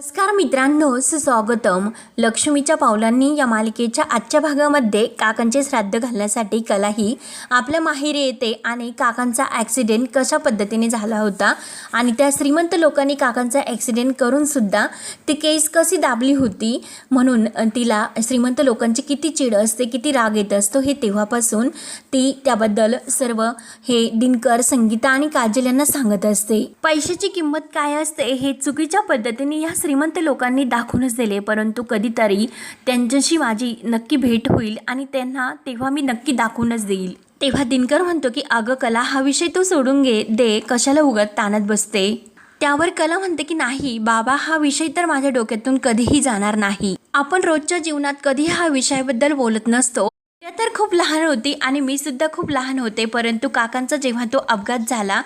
नमस्कार मित्रांनो सुस्वागतम. लक्ष्मीच्या पावलांनी या मालिकेच्या आजच्या भागामध्ये काकांचे श्राद्ध घालण्यासाठी कलाही आपल्या माहेरी येते आणि काकांचा ॲक्सिडेंट कशा पद्धतीने झाला होता आणि त्या श्रीमंत लोकांनी काकांचा ॲक्सिडेंट करूनसुद्धा ती केस कशी दाबली होती म्हणून तिला श्रीमंत लोकांची किती चिड असते किती राग येत असतो हे तेव्हापासून ती त्याबद्दल सर्व हे दिनकर संगीता आणि काजल यांना सांगत असते. पैशाची किंमत काय असते हे चुकीच्या पद्धतीने या श्रीमंत लोकांनी दाखवूनच दिले परंतु कधीतरी त्यांच्याशी माझी नक्की भेट होईल आणि त्यांना तेव्हा मी नक्की दाखवूनच देईल. तेव्हा दिनकर म्हणतो की अगं कला हा विषय तू सोडून घे दे कशाला उगत ताणत बसते? त्यावर कला म्हणते की नाही बाबा हा विषय तर माझ्या डोक्यातून कधीही जाणार नाही. आपण रोजच्या जीवनात कधी हा विषयाबद्दल बोलत नसतो. त्या तर खूप लहान होती आणि मी सुद्धा खूप लहान होते परंतु काकांचा जेव्हा तो अपघात झाला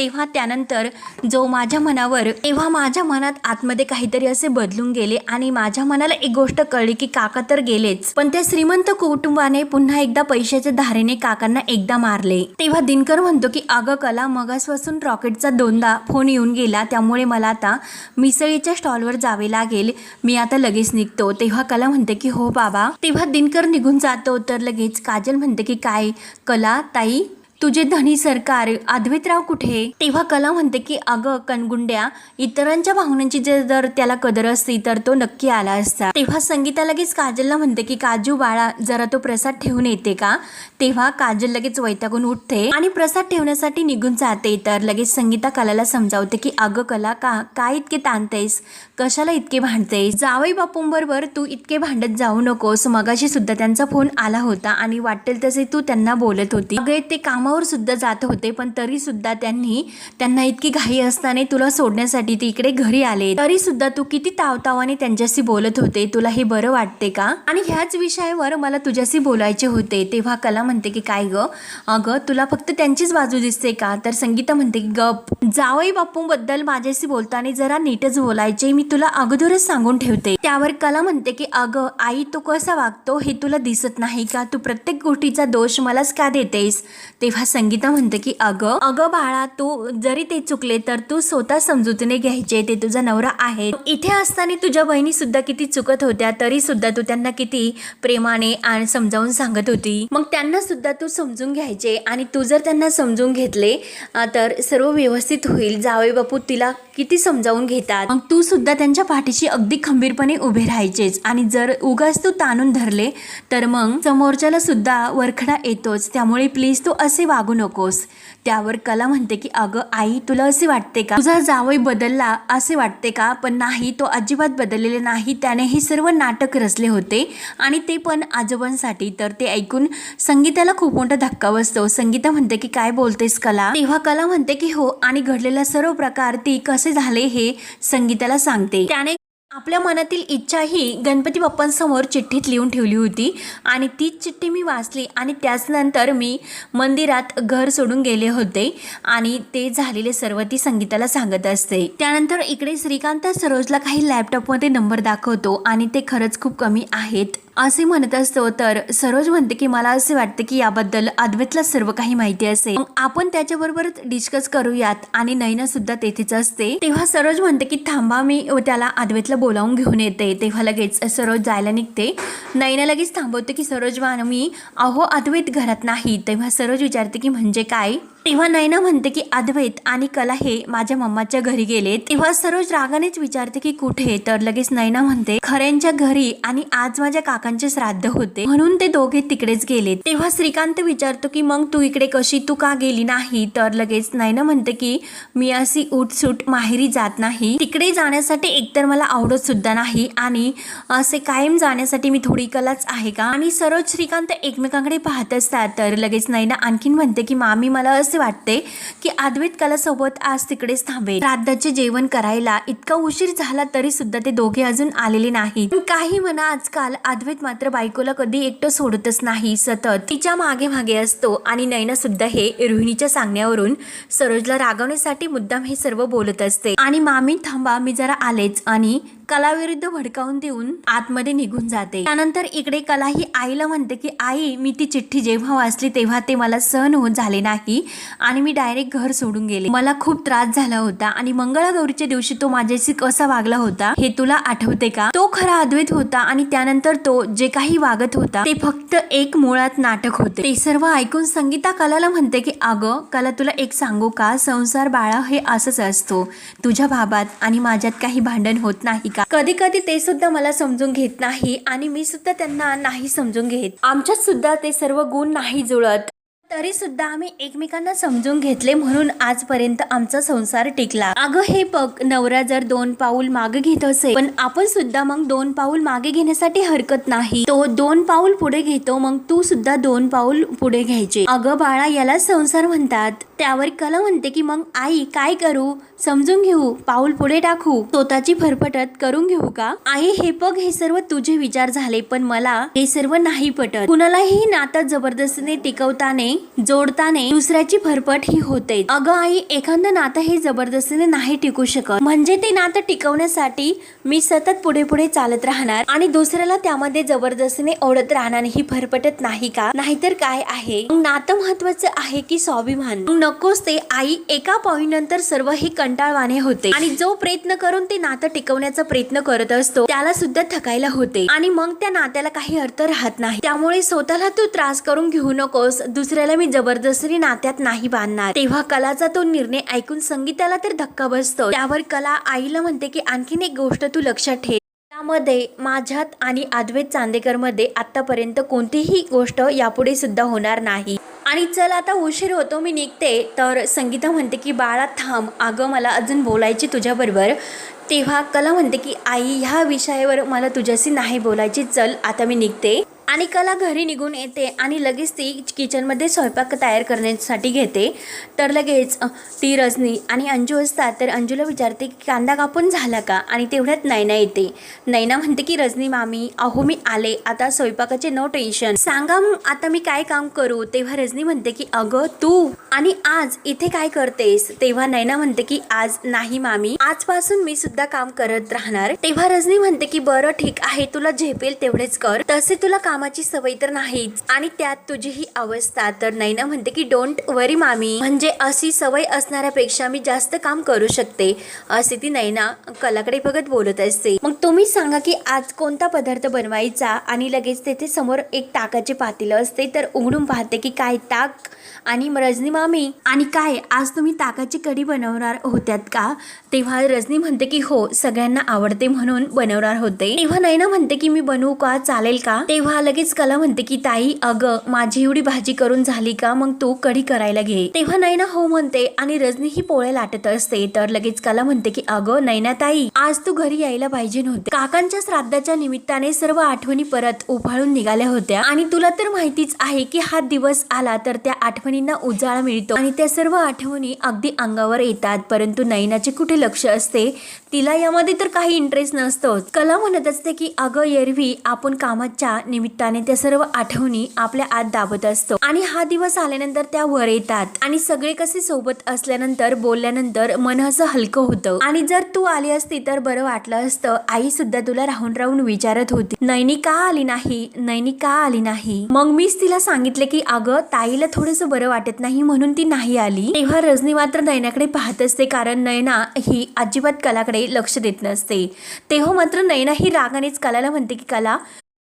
तेव्हा त्यानंतर जो माझ्या मनावर तेव्हा माझ्या मनात आतमध्ये काहीतरी असे बदलून गेले आणि माझ्या मनाला एक गोष्ट कळली की काका तर गेलेच. पण त्या श्रीमंत कुटुंबाने पुन्हा एकदा पैशाच्या धारेने काकांना एकदा मारले. तेव्हा दिनकर म्हणतो की अगं कला मगासपासून रॉकेटचा दोनदा फोन येऊन गेला. त्यामुळे मला आता मिसळीच्या स्टॉलवर जावे लागेल. मी आता लगेच निघतो. तेव्हा कला म्हणते की हो बाबा. तेव्हा दिनकर निघून जातो. तर लगेच काजल म्हणते की काय? कला ताई तुझे धनी सरकार आद्वेतराव कुठे? तेव्हा कला म्हणते की अगं कणगुंड्या इतरांच्या भावनांची जर त्याला कदर असती तर तो नक्की आला असता. तेव्हा संगीता लगेच काजलला म्हणते की काजू बाळा जरा तो प्रसाद ठेवून येते का? तेव्हा काजल लगेच वैतागून उठते आणि प्रसाद ठेवण्यासाठी निघून जाते. तर लगेच संगीता कलाला समजावते की अगं कला का काय इतके ताणतेस? कशाला इतके भांडतेस? जावई बापूंबरोबर तू इतके भांडत जाऊ नकोस. मगाशी सुद्धा त्यांचा फोन आला होता आणि वाटेल तसे तू त्यांना बोलत होती. अगं ते कामावर सुद्धा जात होते पण तरी सुद्धा त्यांनी त्यांना इतकी घाई असताना तुला सोडण्यासाठी ते इकडे घरी आले. तरीसुद्धा तू किती तावतावाने त्यांच्याशी बोलत होते तुला हे बरं वाटते का? आणि ह्याच विषयावर मला तुझ्याशी बोलायचे होते. तेव्हा कला म्हणते की काय ग? अगं तुला फक्त त्यांचीच बाजू दिसते का? तर संगीता म्हणते की गप. जावई बापू बद्दल माझ्याशी बोलताना जरा नीटच बोलायचे मी तुला अगोदरच सांगून ठेवते. त्यावर कला म्हणते की अगं आई तो कसा वागतो हे तुला दिसत नाही का? तू प्रत्येक गोष्टीचा दोष मलाच का देतेस? तेव्हा संगीता म्हणते की अगं अगं बाळा तू जरी ते चुकले तर तू स्वतः समजुतीने घ्यायचे ते तुझा नवरा आहे. इथे असताना तुझ्या बहिणी सुद्धा किती चुकत होत्या तरी सुद्धा तू त्यांना किती प्रेमाने आणि समजावून सांगत होती. मग त्यांना सुद्धा तू समजून घ्यायचे आणि तू जर त्यांना समजून घेतले तर सर्व व्यवस्थित होईल. जावे बापू तिला किती समजावून घेतात. मग तू सुद्धा त्यांच्या पाठीशी अगदी खंबीरपणे उभे राहायचेच आणि जर उगाच तू ताणून धरले तर मग समोरच्याला सुद्धा वरखडा येतोच. त्यामुळे प्लीज तू असे वागू नकोस. त्यावर कला म्हणते की अगं आई तुला असे वाटते का? तुझा जावई बदलला असे वाटते का? पण नाही तो अजिबात बदललेले नाही. त्याने हे सर्व नाटक रचले होते आणि ते पण आजोबांसाठी. तर ते ऐकून संगीताला खूप मोठा धक्का बसतो. संगीता म्हणते की काय बोलतेस कला? तेव्हा कला म्हणते की हो आणि घडलेला सर्व प्रकार ती कसे झाले हे संगीताला सांगते. त्याने आपल्या मनातील इच्छा ही गणपती बाप्पांसमोर चिठ्ठीत लिहून ठेवली होती. आणि तीच चिठ्ठी मी वाचली आणि त्याचनंतर मी मंदिरात घर सोडून गेले होते. आणि ते झालेले सर्व ती संगीताला सांगत असते. त्यानंतर इकडे श्रीकांत सरोजला काही लॅपटॉपमध्ये नंबर दाखवतो आणि ते खरंच खूप कमी आहेत. असे म्हणत असतो तर सरोज म्हणते की मला असे वाटते की याबद्दल अद्वैतला सर्व काही माहिती असेल. आपण त्याच्याबरोबरच डिस्कस करूयात आणि नैना सुद्धा तेथेच असते. तेव्हा सरोज म्हणते की थांबा मी त्याला अद्वैतला बोलावून घेऊन येते. तेव्हा लगेच सरोज जायला निघते. नैना लगेच थांबवते की सरोज मान मी अहो अद्वैत घरात नाही. तेव्हा सरोज विचारते की म्हणजे काय? तेव्हा नैना म्हणते की अद्वैत आणि कला हे माझ्या मम्माच्या घरी गेले तेव्हा सरोज रागानेच विचारते की कुठे तर लगेच नैना म्हणते खऱ्यांच्या घरी आणि आज माझ्या काकांचे श्राद्ध होते. म्हणून ते दोघे तिकडेच गेले तेव्हा श्रीकांत विचारतो की मग तू इकडे कशी? तू का गेली नाही? तर लगेच नैना म्हणते की मी अशी उठसूट माहेरी जात नाही. तिकडे जाण्यासाठी एकतर मला आवडत सुद्धा नाही आणि असे कायम जाण्यासाठी मी थोडी कलाच आहे का? आणि सरोज श्रीकांत एकमेकांकडे पाहत असतात. तर लगेच नैना आणखीन म्हणते की मामी मला असे वाटते की अद्वैत कलासोबत आज तिकडेच थांबे श्राद्धाचे जेवण करायला इतका उशीर झाला तरी सुद्धा ते दोघे अजून आलेले नाही काही म्हणा आजकाल अद्वैत मात्र बायकोला कधी एकटं सोडतच नाही. सतत तिच्यामागे मागे असतो आणि नैना सुद्धा हे रोहिणीच्या सांगण्यावरून सरोजला रागवण्यासाठी मुद्दाम हे सर्व बोलत असते. आणि मामी थांबा मी जरा आलेच. आणि कलाविरुद्ध भडकावून देऊन आतमध्ये निघून जाते. त्यानंतर इकडे कला ही आईला म्हणते की आई मी ती चिठ्ठी जेव्हा वाचली तेव्हा ते मला सहन होत झाले नाही आणि मी डायरेक्ट घर सोडून गेले. मला खूप त्रास झाला होता आणि मंगळागौरीच्या दिवशी तो माझ्याशी कसा वागला होता हे तुला आठवते का? तो खरा अद्वैत होता आणि त्यानंतर तो जे काही वागत होता ते फक्त एक मुळात नाटक होते. ते सर्व ऐकून संगीता कलाला म्हणते की अगं कला तुला एक सांगू का? संसार बाळा हे असंच असतो. तुझ्या बाबात आणि माझ्यात काही भांडण होत नाही का? कधी कधी ते सुद्धा मला समजून घेत नाही आणि मी सुद्धा त्यांना नाही समजून घेत. आमच्यात सुद्धा ते सर्व गुण नाही जुळत. तरी सुद्धा आम्ही एकमेकांना समजून घेतले म्हणून आजपर्यंत आमचा संसार टिकला. अगं हे बघ नवरा जर दोन पाऊल मागे घेत असेल पण आपण सुद्धा मग दोन पाऊल मागे घेण्यासाठी हरकत नाही. तो दोन पाऊल पुढे घेतो मग तू सुद्धा दोन पाऊल पुढे घ्यायचे. अगं बाळा याला संसार म्हणतात. त्यावर कला म्हणते की मग आई काय करू? समजून घेऊ. पाऊल पुढे टाकू. स्वतःची फरफटत करून घेऊ का? आई हे बघ हे सर्व तुझे विचार झाले पण मला हे सर्व नाही पटत. कुणालाही नातं जबरदस्तीने टिकवताने जोडताने दुसऱ्याची फरफट ही होते. अगं आई एखादं नातं हे जबरदस्तीने नाही टिकू शकत. म्हणजे ते नातं टिकवण्यासाठी मी सतत पुढे पुढे चालत राहणार आणि दुसऱ्याला त्यामध्ये जबरदस्तीने ओढत राहणार ही फरफटत नाही का? नाहीतर काय आहे? नातं महत्वाचं आहे की स्वाभिमान? नकोच ते. आई एका पॉईंट नंतर सर्व हे कंटाळवाणे होते. आणि जो प्रयत्न करून ते नातं टिकवण्याचा प्रयत्न करत असतो त्याला सुद्धा थकायला होते. आणि मग त्या नात्याला काही अर्थ राहत नाही. त्यामुळे स्वतःला तू त्रास करून घेऊ नकोस. दुसऱ्याला मी जबरदस्ती नात्यात नाही बांधणार. तेव्हा कलाचा तो निर्णय ऐकून संगीताला तर धक्का बसतो. त्यावर कला आईला म्हणते की आणखीन एक गोष्ट तू लक्षात ठेव. त्यामध्ये माझ्यात आणि अद्वैत चांदेकरमध्ये आतापर्यंत कोणतीही गोष्ट यापुढे सुद्धा होणार नाही. आणि चल आता उशीर होतो मी निघते तर संगीता म्हणते की बाळा थांब. अगं मला अजून बोलायची तुझ्याबरोबर तेव्हा कला म्हणते की आई ह्या विषयावर मला तुझ्याशी नाही बोलायची. चल आता मी निघते. आणि कला घरी निघून येते आणि लगेच ती किचनमध्ये स्वयंपाक तयार करण्यासाठी घेते. तर लगेच ती रजनी आणि अंजू असतात. तर अंजूला विचारते की कांदा कापून झाला का? आणि तेवढ्यात नैना येते. नैना म्हणते की रजनी मामी अहो मी आले. आता स्वयंपाकाचे नो टेन्शन. सांगा मग आता मी काय काम करू? तेव्हा रजनी म्हणते की अगं तू आणि आज इथे काय करतेस? तेव्हा नैना म्हणते की आज नाही मामी. आजपासून मी सुद्धा काम करत राहणार. तेव्हा रजनी म्हणते की बरं ठीक आहे. तुला झेपेल तेवढेच कर. तसे तुला काम कामाची सवय तर नाहीच. आणि त्यात तुझी ही अवस्था तर नैना म्हणते की डोंट वरी मामी. म्हणजे अशी सवय असणाऱ्यापेक्षा मी जास्त काम करू शकते असे ती नैना कलाकडे बघत बोलत असते. मग तुम्ही सांगा की आज कोणता पदार्थ बनवायचा? आणि लगेच तेथे समोर एक ताकाचे पातेलं असते तर उघडून पाहते की काय ताक आणि रजनी मामी. आणि काय आज तुम्ही ताकाची कढी बनवणार होत्यात का? तेव्हा रजनी म्हणते की हो सगळ्यांना आवडते म्हणून बनवणार होते. तेव्हा नैना म्हणते की मी बनवू का? चालेल का? तेव्हा लगेच कला म्हणते की ताई अगं माझी एवढी भाजी करून झाली का? मग तू कढी करायला घे. तेव्हा नैना हो म्हणते आणि रजनी ही पोळे लाटत असते. तर लगेच कला म्हणते की अगं नैना ताई आज तू घरी यायला पाहिजे नव्हते. काकांच्या श्राद्धाच्या निमित्ताने सर्व आठवणी परत उफाळून निघाल्या होत्या. आणि तुला तर माहितीच आहे की हा दिवस आला तर त्या आठवणींना उजाळा मिळतो. आणि त्या सर्व आठवणी अगदी अंगावर येतात. परंतु नैनाचे कुठे लक्ष असते? तिला यामध्ये तर काही इंटरेस्ट नसतोच. कला म्हणत असते की अगं एरवी आपण कामाच्या निमित्ताने त्या सर्व आठवणी आपल्या आत दाबत असतो आणि हा दिवस आल्यानंतर त्या वर येतात आणि सगळे कसे सोबत असल्यानंतर बोलल्यानंतर मन असं हलकं होतं. आणि जर तू आली असती तर बरं वाटलं असतं. आई सुद्धा तुला राहून राहून विचारत होती. नैनी का आली नाही? नैनी का आली नाही? मग मीच तिला सांगितले की अगं ताईला थोडंसं बरं वाटत नाही म्हणून ती नाही आली. तेव्हा रजनी मात्र नैनाकडे पाहत असते कारण नैना ही अजिबात कलाकडे लक्ष देत नसते. तेव्हा मात्र नैना ही रागानेच कलाला म्हणते की कला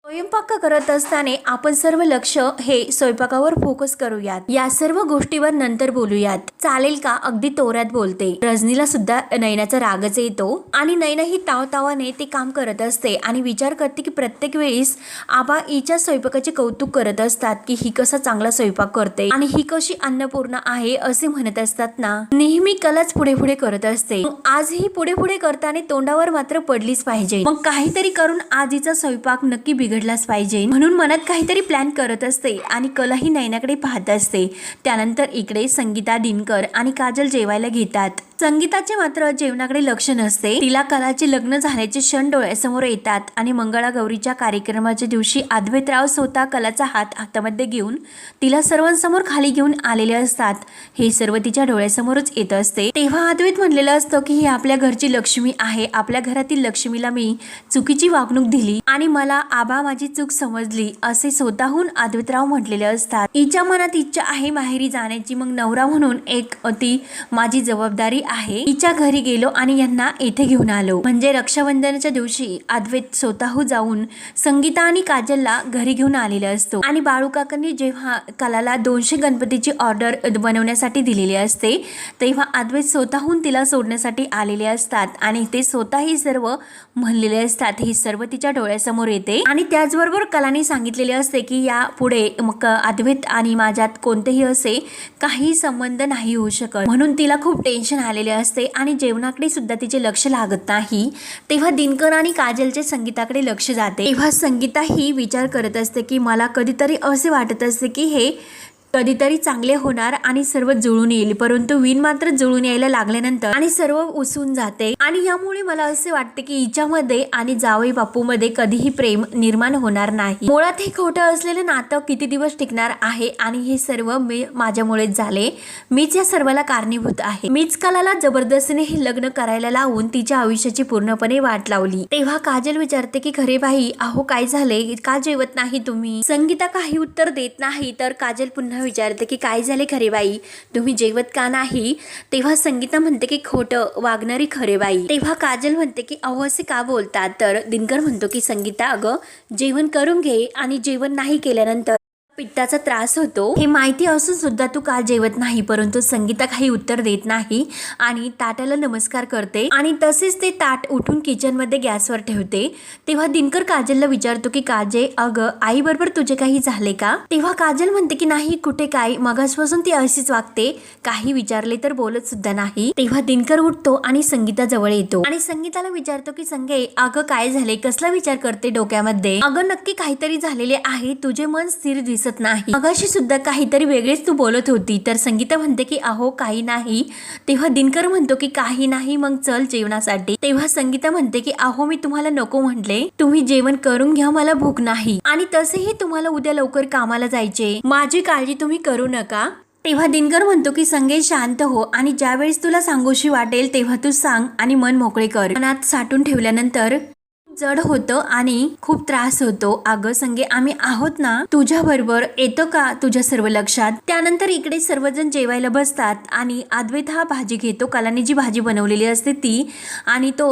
स्वयंपाक करत असताना आपण सर्व लक्ष हे स्वयंपाकावर फोकस करूयात. या सर्व गोष्टीवर नंतर बोलूयात. चालेल का? अगदी तोऱ्यात बोलते. रजनीला सुद्धा नैनाचा रागच येतो आणि नैना ही तावतावाने ते काम करत असते आणि विचार करते की प्रत्येक वेळेस आबा हिच्या स्वयंपाकाचे कौतुक करत असतात की ही कसा चांगला स्वयंपाक करते आणि ही कशी अन्नपूर्ण आहे असे म्हणत असतात ना? नेहमी कलाच पुढे पुढे करत असते. आज ही पुढे पुढे करताना तोंडावर मात्र पडलीच पाहिजे. मग काहीतरी करून आज स्वयंपाक नक्की बिघडलाच पाहिजे. म्हणून मनात काहीतरी प्लॅन करत असते आणि कलाही नैनाकडे पाहत असते. त्यानंतर इकडे संगीता दिनकर आणि काजल जेवायला घेतात. संगीताचे मात्र जेवणाकडे लक्ष नसते. तिला कलाचे लग्न झाल्याचे क्षण डोळ्यासमोर येतात आणि मंगळागौरीच्या कार्यक्रमाच्या दिवशी अद्वैतराव स्वतः कलाचा हात हातामध्ये घेऊन तिला सर्वांसमोर खाली घेऊन आलेले असतात. हे सर्व तिच्या डोळ्यासमोरच येत असते. तेव्हा अद्वैत म्हणलेलं असतं की ही आपल्या घरची लक्ष्मी आहे. आपल्या घरातील लक्ष्मीला मी चुकीची वागणूक दिली आणि मला आबा माझी चूक समजली असे स्वतःहून अद्वैतराव म्हटलेले असतात. हिच्या मनात इच्छा आहे माहेरी जाण्याची. मग नवरा म्हणून एक अति माझी जबाबदारी आहे. हिच्या घरी गेलो आणि यांना येथे घेऊन आलो. म्हणजे रक्षाबंधनाच्या दिवशी अद्वैत स्वतः जाऊन संगीता आणि काजलला घरी घेऊन आलेला असतो. आणि बाळूकाकांनी जेव्हा कलाला दोनशे गणपतीची ऑर्डर बनवण्यासाठी दिलेली असते तेव्हा अद्वैत स्वतःहून तिला सोडण्यासाठी आलेले असतात आणि ते स्वतःही सर्व म्हणलेले असतात. हे सर्व तिच्या डोळ्यासमोर येते. आणि त्याचबरोबर कलाने सांगितलेले असते की या पुढे मग अद्वैत आणि माझ्यात कोणतेही असे काही संबंध नाही होऊ शकत. म्हणून तिला खूप टेन्शन आले लागलेले असते आणि जेवणाकडे सुद्धा तिचे लक्ष लागत नाही तेव्हा दिनकर आणि काजलचे संगीताकडे लक्ष जाते. तेव्हा संगीता ही विचार करत असते की मला कधीतरी असे वाटत असते की हे कधीतरी चांगले होणार आणि सर्व जुळून येईल. परंतु विण मात्र जुळून यायला लागल्यानंतर आणि सर्व उसून जाते. आणि यामुळे मला असे वाटते की हिच्यामध्ये आणि जावई बापूमध्ये कधीही प्रेम निर्माण होणार नाही. मुळात हे खोटं असलेलं नातं किती दिवस टिकणार आहे आणि हे सर्व मी माझ्यामुळेच झाले. मीच या सर्वाला कारणीभूत आहे. मीच कलाला जबरदस्तीने हे लग्न करायला लावून तिच्या आयुष्याची पूर्णपणे वाट लावली. तेव्हा काजल विचारते की खरे बाई अहो काय झाले का जेवत नाही तुम्ही? संगीता काही उत्तर देत नाही. तर काजल पुन्हा विचारते की काय झाले खरे बाई? तुम्ही जेवत का नाही? तेव्हा संगीता म्हणते की खोटं वागणारी खरे बाई. तेव्हा काजल म्हणते की अहो असे का बोलतात? तर दिनकर म्हणतो की संगीता अगं जेवण करून घे आणि जेवण नाही केल्यानंतर पित्ताचा त्रास होतो. हे माहिती असून सुद्धा तू का जेवत नाही परंतु संगीता काही उत्तर देत नाही आणि ताटाला नमस्कार करते आणि तसेच ते ताट उठून किचनमध्ये गॅसवर ठेवते. तेव्हा दिनकर काजलला विचारतो की काजे अगं आई बरोबर तुझे काही झाले का? तेव्हा काजल म्हणते की नाही कुठे काय? मगासपासून ती अशीच वागते. काही विचारले तर बोलत सुद्धा नाही. तेव्हा दिनकर उठतो आणि संगीता जवळ येतो. आणि संगीताला विचारतो की संगे अगं काय झाले? कसला विचार करते डोक्यामध्ये? अगं नक्की काहीतरी झालेले आहे. तुझे मन स्थिर दिसत नाही. मगाशी सुद्धा काहीतरी वेगळेच तू बोलत होती. तर संगीता म्हणते की अहो काही नाही. तेव्हा दिनकर म्हणतो की काही नाही मग चल जेवणासाठी. तेव्हा संगीता म्हणते की अहो मी तुम्हाला नको म्हटले. तुम्ही जेवण करून घ्या मला भूक नाही. आणि तसेही तुम्हाला उद्या लवकर कामाला जायचे. माझी काळजी तुम्ही करू नका. तेव्हा दिनकर म्हणतो की संगे शांत हो आणि ज्यावेळेस तुला सांगूशी वाटेल तेव्हा तू सांग आणि मन मोकळे कर. मनात साठून ठेवल्यानंतर जड होतं आणि खूप त्रास होतो. अगं संगे आम्ही आहोत ना? तुझ्या बरोबर येतो का तुझ्या सर्व लक्षात? त्यानंतर इकडे सर्वजण जेवायला बसतात आणि अद्वैत हा भाजी घेतो. कलाने जी भाजी बनवलेली असते ती आणि तो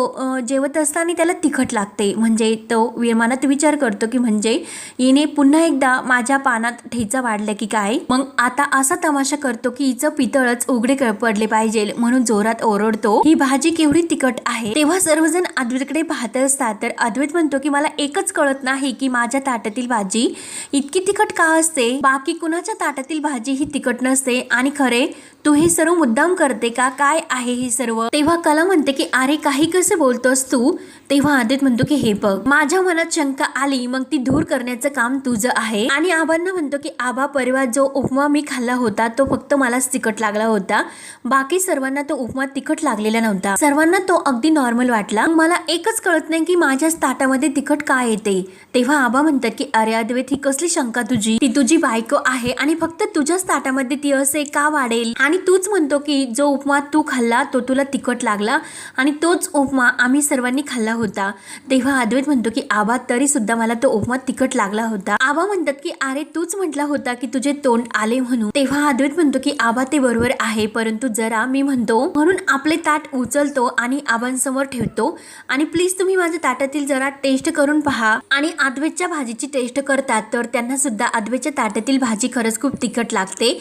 जेवत असताना त्याला तिखट लागते. म्हणजे तो विमानात विचार करतो की म्हणजे हिने पुन्हा एकदा माझ्या पानात ठेचा वाढला की काय? मग आता असा तमाशा करतो की हिचं पितळच उघडे पडले पाहिजे म्हणून जोरात ओरडतो. ही भाजी केवढी तिखट आहे? तेव्हा सर्वजण अद्वैतकडे पाहत असतात. तर अद्वैत म्हणतो की मला एकच कळत नाही की माझ्या ताटातील भाजी इतकी तिखट का असते? बाकी कुणाच्या ताटातील भाजी ही तिखट नसते? आणि खरे तू हे सर्व मुद्दाम करते का? काय आहे हे सर्व? तेव्हा कला म्हणते की अरे काही कसे बोलतोस तू? तेव्हा आदित म्हणतो की हे बघ माझ्या मनात शंका आली मग ती दूर करण्याचं काम तुझं आहे. आणि आबांना म्हणतो की आबा परिवार जो उपमा मी खाल्ला होता तो फक्त मलाच तिखट लागला होता. बाकी सर्वांना तो उपमा तिखट लागलेला नव्हता. सर्वांना तो अगदी नॉर्मल वाटला. मला एकच कळत नाही की माझ्याच ताटामध्ये तिखट का येते? तेव्हा आबा म्हणतात की अरे अद्वैत ही कसली शंका तुझी? ती तुझी बायको आहे आणि फक्त तुझ्याच ताटामध्ये ती असे का वाढेल? आणि तूच म्हणतो की जो उपमा तू खाल्ला तो तुला तिखट लागला आणि तोच उपमा आम्ही सर्वांनी खाल्ला होता. तेव्हा अद्वैत म्हणतो की आबा तरी सुद्धा मला तो उपमा तिखट लागला होता. आबा म्हणतात की अरे तूच म्हटला होता की तुझे तोंड आले म्हणून. तेव्हा अद्वैत म्हणतो की आबा ते बरोबर आहे परंतु जरा मी म्हणतो म्हणून आपले ताट उचलतो आणि आबांसमोर ठेवतो. आणि प्लीज तुम्ही माझ्या ताटातील जरा टेस्ट करून पहा. आणि अद्वैतच्या भाजीची टेस्ट करतात तर त्यांना सुद्धा अद्वैतच्या ताटातील भाजी खरंच खूप तिखट लागते.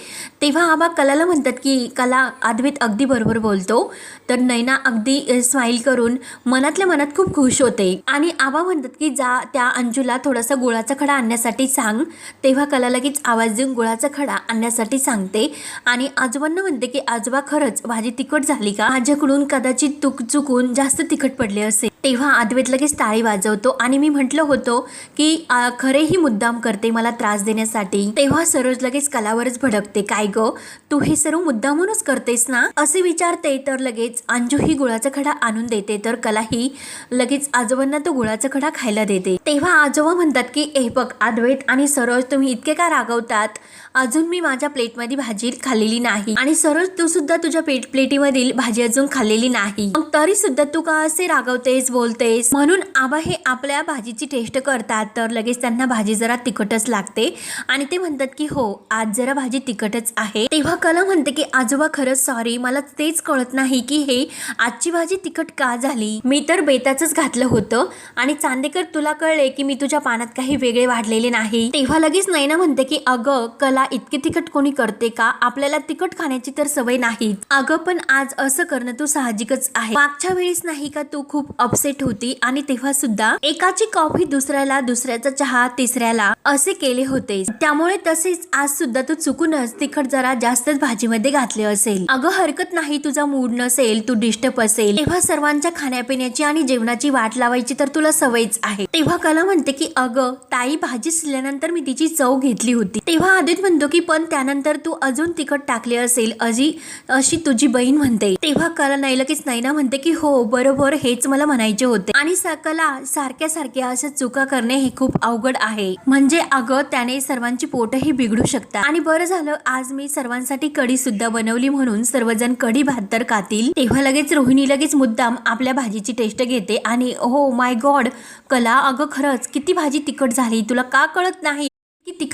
तेव्हा आबा कलाला म्हणतात की कला अद्वैत अगदी बरोबर बोलतो. तर नैना अगदी स्माईल करून मनातल्या मनात खूप खुश होते. आणि आबा म्हणतात की जा त्या अंजूला थोडासा गुळाचा खडा आणण्यासाठी सांग. तेव्हा कला लगेच आवाज देऊन गुळाचा खडा आणण्यासाठी सांगते. आणि आजोबांना म्हणते की आजोबा खरंच भाजी तिखट झाली का? माझ्याकडून कदाचित तुक चुकून जास्त तिखट पडले असेल. तेव्हा अद्वैत लगेच टाळी वाजवतो. आणि मी म्हटलं होतो की खरेही मुद्दाम करते मला त्रास देण्यासाठी. तेव्हा सरोज लगेच कलावरच भडकते. काय ग? तू हे सर्व मुद्दामूनच करतेस ना? असे विचारते तर लगेच अंजू ही गुळाचा खडा आणून देते. तर कला ही लगेच आजोबांना तो गुळाचा खडा खायला देते. तेव्हा आजोबा म्हणतात की ए बघ अद्वैत आणि सरोज तुम्ही इतके का रागवतात? अजून मी माझ्या प्लेटमध्ये भाजी खाल्लेली नाही. आणि सरोज तू सुद्धा तुझ्या पेट प्लेटीमधील भाजी अजून खाल्लेली नाही. मग तरी सुद्धा तू का असे रागवतेस? बोलतेस. म्हणून आबा हे आपल्या भाजीची टेस्ट करतात तर लगेच त्यांना भाजी जरा तिखटच लागते. आणि ते म्हणतात की हो आज जरा भाजी तिखटच आहे. तेव्हा कला म्हणते की आजोबा खरंच सॉरी मला तेच कळत नाही की हे आजची भाजी तिखट का झाली? मी तर बेताच घातलं होतं. आणि चांदेकर तुला कळले की मी तुझ्या पानात काही वेगळे वाढलेले नाही. तेव्हा लगेच नैना म्हणते की अगं कला इतकी तिखट कोणी करते का? आपल्याला तिखट खाण्याची तर सवय नाही अगं पण आज असं करणं तू साहजिकच आहे. मागच्या वेळेस नाही का तू खूप अपसेट होती आणि तेव्हा सुद्धा एकाची कॉफी दुसऱ्याला दुसऱ्याचा चहा तिसऱ्याला असे केले होते. त्यामुळे तसेच आज सुद्धा तू चुकूनच तिखट जरा जास्तच भाजीमध्ये घातले असेल. अगं हरकत नाही तुझा मूड नसेल तू डिस्टर्ब असेल. तेव्हा सर्वांच्या खाण्यापिण्याची आणि जेवणाची वाट लावायची तर तुला सवयच आहे. तेव्हा कला म्हणते की अगं ताई भाजी शिरल्यानंतर मी तिची चव घेतली होती. तेव्हा आदित म्हणतो की पण त्यानंतर तू अजून तिखट टाकले असेल अजी अशी तुझी बहीण म्हणते. तेव्हा कला नाही लगेच नैना म्हणते की हो बरोबर हेच मला म्हणायचं होते. आणि सकला कला सारख्या सारख्या अशा चुका करणे हे खूप अवघड आहे. म्हणजे अगं त्याने सर्वांची पोटही बिघडू शकतात. आणि बरं झालं आज मी सर्वांसाठी कढी सुद्धा बनवली म्हणून सर्वजण कढी भात तर खातील. तेव्हा लगेच रोहिणी लगेच मुद्दाम आपल्या भाजीची टेस्ट घेते आणि हो माय गॉड कला अगं खरंच किती भाजी तिखट झाली तुला का कळत नाही?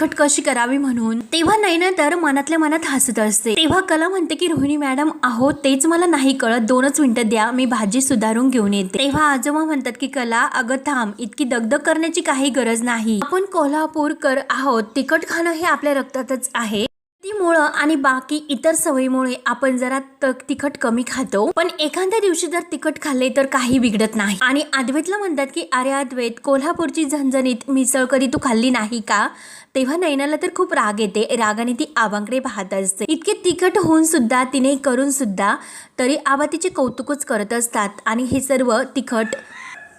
की कशी करावी म्हणून? तेव्हा नैना तर मनातल्या मनात हसत असते. तेव्हा कला म्हणते की रोहिणी मॅडम आहो तेच मला नाही कळत. दोनच मिनिटं द्या मी भाजी सुधारून घेऊन येते. तेव्हा आजोबा म्हणतात की कला अगं थांब. इतकी दगदग करण्याची काही गरज नाही. आपण कोल्हापूरकर आहोत. तिखट खाणं हे आपल्या रक्तातच आहे. मुळे आणि बाकी इतर सवयीमुळे आपण जरा त- तिखट कमी खातो. पण एखाद्या दिवशी जर तिखट खाल्ले तर काही बिघडत नाही. आणि अद्वैतला म्हणतात की अरे अद्वैत कोल्हापूरची झणझणीत मिसळ कधी तू खाल्ली नाही का? तेव्हा नैनाला तर खूप राग येते. रागाने ती आबांकडे पाहत असते. इतके तिखट होऊन सुद्धा तिने करून सुद्धा तरी आबा तिचे कौतुकच करत असतात. आणि हे सर्व तिखट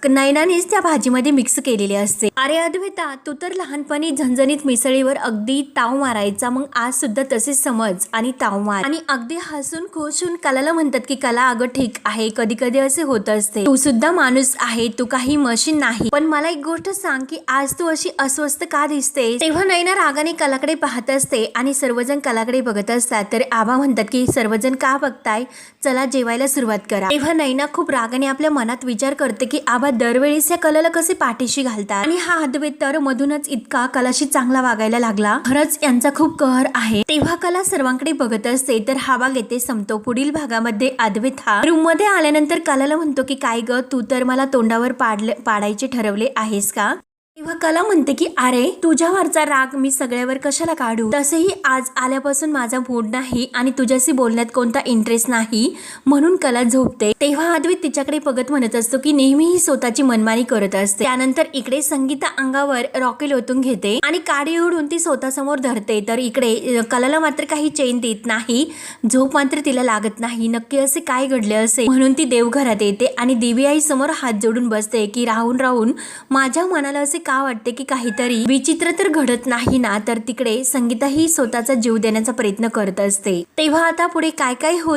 नैनानेच त्या भाजीमध्ये मिक्स केलेली असते. अरे अद्वैता तू तर लहानपणी झणझणीत मिसळीवर अगदी ताव मारायचा. मग आज सुद्धा तसेच समज आणि ताव मार. आणि अगदी हसून खुश होऊन कलाला म्हणतात की कला अगं ठीक आहे. कधी कधी असे होत असते. तू सुद्धा माणूस आहे. तू काही मशीन नाही. पण मला एक गोष्ट सांग की आज तू अशी अस्वस्थ का दिसते तेव्हा नैना रागाने कलाकडे पाहत असते आणि सर्वजण कलाकडे बघत असतात. तर आबा म्हणतात की सर्वजण का बघताय? चला जेवायला सुरुवात करा. तेव्हा नैना खूप रागाने आपल्या मनात विचार करते की आबा दरवेळेस या कलाला कसे पाठीशी घालतात? आणि हा अद्वैत तर मधूनच इतका कलाशी चांगला वागायला लागला. खरंच यांचा खूप कहर आहे. तेव्हा कला सर्वांकडे बघत असते तर हा भाग येथे संपतो पुढील भागामध्ये अद्वैत हा रूममध्ये आल्यानंतर कलाला म्हणतो की काय ग तू तर मला तोंडावर पाडले पाडायचे ठरवले आहेस का? तेव्हा कला म्हणते की अरे तुझ्यावरचा राग मी सगळ्यावर कशाला काढू? तसेही आज आल्यापासून माझा मूड नाही आणि तुझ्याशी बोलण्यात कोणता इंटरेस्ट नाही. म्हणून कला झोपते. तेव्हा अद्वैत तिच्याकडे बघत म्हणत असतो की नेहमी ही स्वतःची मनमानी करत असते. त्यानंतर इकडे संगीता अंगावर रॉकेल ओतून घेते आणि काडी उडून ती स्वतःसमोर धरते. तर इकडे कलाला मात्र काही चेन देत नाही. झोप मात्र तिला लागत नाही. नक्की असे काय घडले असे? म्हणून ती देवघरात येते आणि देवी आई समोर हात जोडून बसते की राहून राहून माझ्या मनाला असे का वाटते की काहीतरी विचित्र तर घडत नाही ना? तर तिकडे संगीताही स्वतःचा जीव देण्याचा प्रयत्न करत असते. तेव्हा आता पुढे काय काय होत